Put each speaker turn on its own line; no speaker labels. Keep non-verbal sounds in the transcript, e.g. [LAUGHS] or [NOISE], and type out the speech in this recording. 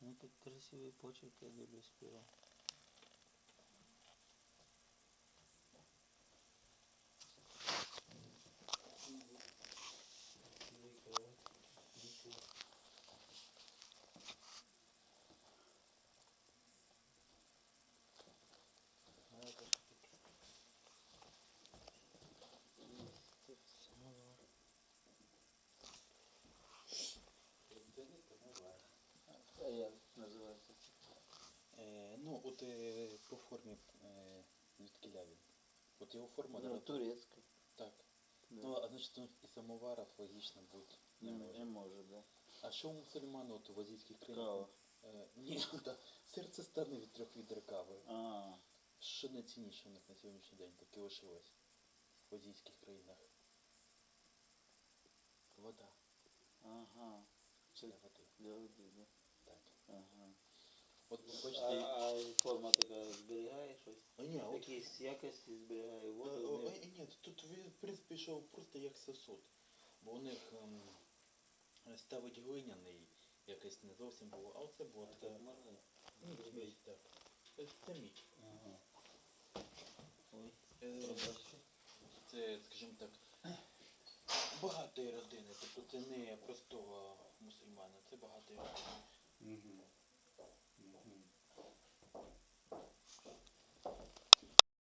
так красивый почерк, я люблю співав. А як називається?
Е, по формі е, звідкиля він. От його форма
Ну,
да,
турецький.
так.
Да.
Ну, а значить, ну, і самоваров логічно бути не
не,
може.
не може, да.
А що у мусульман от в азійських країнах? Е, ні, [LAUGHS] да, серце стане від трьох відер кави.
А,
Що найцінніше у них на сьогоднішній день таке лишилось в азійських країнах? Вода.
ага.
Для води.
Для води, да.
Так.
Ага.
От ви
А,
бачите.
а форма така зберігає щось?
А, ні, от,
Якісь якості зберігає
Е,
воду?
о,
не-
е, Ні, тут він, в принципі, йшов просто як сосуд. Бо у них ем, ставить глиняний, якось не зовсім було, а оце було
А
таке.
так можна?
Мідь, так. Це, це мідь.
Ага. Ой,
Е,
пробачте.
Це, скажімо так, багатої родини. Тобто це не простого мусульмана, це багатої родини. Mm-hmm.